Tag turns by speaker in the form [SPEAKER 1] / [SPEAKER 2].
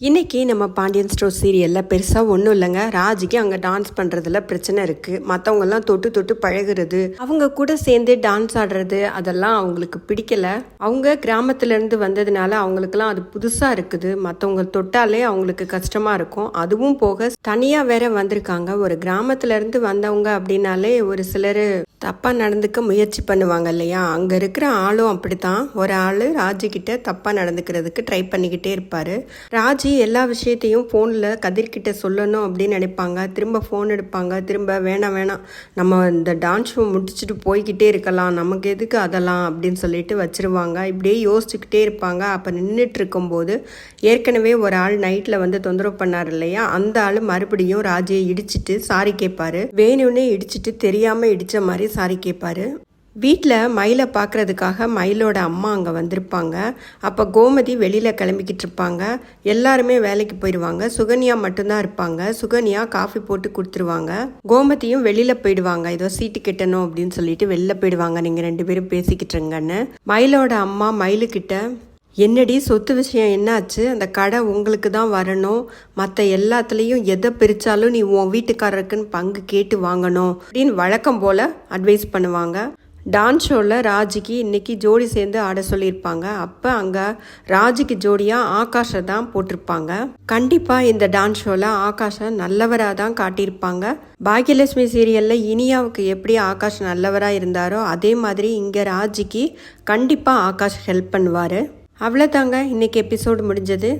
[SPEAKER 1] இன்றைக்கி நம்ம பாண்டியன் ஸ்டோர் சீரியலில் பெருசாக ஒன்றும் இல்லைங்க. ராஜிக்கு அங்கே டான்ஸ் பண்ணுறதுல பிரச்சனை இருக்குது மற்றவங்கெல்லாம் தொட்டு தொட்டு பழகுறது அவங்க கூட சேர்ந்து டான்ஸ் ஆடுறது அதெல்லாம் அவங்களுக்கு பிடிக்கல. அவங்க கிராமத்துலேருந்து வந்ததுனால அவங்களுக்குலாம் அது புதுசாக இருக்குது. மற்றவங்க தொட்டாலே அவங்களுக்கு கஷ்டமாக இருக்கும். அதுவும் போக தனியாக வேற வந்திருக்காங்க. ஒரு கிராமத்துலேருந்து வந்தவங்க அப்படின்னாலே ஒரு சிலர் தப்பாக நடந்துக்க முயற்சி பண்ணுவாங்க இல்லையா? அங்கே இருக்கிற ஆளும் அப்படித்தான். ஒரு ஆள் ராஜிக்கிட்ட தப்பாக நடந்துக்கிறதுக்கு ட்ரை பண்ணிக்கிட்டே இருப்பார். ராஜ் எல்லா விஷயத்தையும் ஃபோனில் கதிர்கிட்ட சொல்லணும் அப்படின்னு நினைப்பாங்க. திரும்ப ஃபோன் எடுப்பாங்க. திரும்ப வேணாம் வேணாம். நம்ம இந்த டான்ஸ் ஷோ முடிச்சுட்டு போய்கிட்டே இருக்கலாம். நமக்கு எதுக்கு அதெல்லாம் அப்படின்னு சொல்லிட்டு வச்சிருவாங்க. இப்படியே யோசிச்சுக்கிட்டே இருப்பாங்க. அப்போ நின்றுட்டு இருக்கும்போது ஏற்கனவே ஒரு ஆள் நைட்டில் வந்து தொந்தரவு பண்ணார் இல்லையா? அந்த ஆள் மறுபடியும் ராஜியை இடிச்சிட்டு சாரி கேட்பாரு வேணும்னே இடிச்சிட்டு தெரியாமல் இடித்த மாதிரி சாரி கேட்பாரு வீட்டில் மயிலை பார்க்குறதுக்காக மயிலோட அம்மா அங்கே வந்திருப்பாங்க. அப்போ கோமதி வெளியில் கிளம்பிக்கிட்டு இருப்பாங்க. எல்லாருமே வேலைக்கு போயிடுவாங்க சுகன்யா மட்டும்தான் இருப்பாங்க. சுகன்யா காஃபி போட்டு கொடுத்துருவாங்க. கோமதியும் வெளியில் போயிடுவாங்க. ஏதோ சீட்டு கட்டணும் அப்படின்னு சொல்லிட்டு வெளில போயிடுவாங்க. நீங்கள் ரெண்டு பேரும் பேசிக்கிட்டு இருங்கன்னு. மயிலோட அம்மா மயிலுக்கிட்ட என்னடி சொத்து விஷயம் என்னாச்சு? அந்த கடை உங்களுக்கு தான் வரணும். மற்ற எல்லாத்துலேயும் எதை பிரித்தாலும் நீ உன் வீட்டுக்காரருக்குன்னு பங்கு கேட்டு வாங்கணும். அப்படின்னு வழக்கம் போல் அட்வைஸ் பண்ணுவாங்க. டான்ஸ் ஷோவில் ராஜிக்கு இன்னைக்கு ஜோடி சேர்ந்து ஆட சொல்லியிருப்பாங்க. அப்போ அங்கே ராஜிக்கு ஜோடியாக ஆகாஷை தான் போட்டிருப்பாங்க. கண்டிப்பாக இந்த டான்ஸ் ஷோவில் ஆகாஷை நல்லவராக தான் காட்டியிருப்பாங்க. பாக்கியலட்சுமி சீரியலில் இனியாவுக்கு எப்படி ஆகாஷ் நல்லவராக இருந்தாரோ அதே மாதிரி இங்கே ராஜிக்கு கண்டிப்பாக ஆகாஷ் ஹெல்ப் பண்ணுவார். அவ்வளோதாங்க இன்னைக்கு எபிசோடு முடிஞ்சது.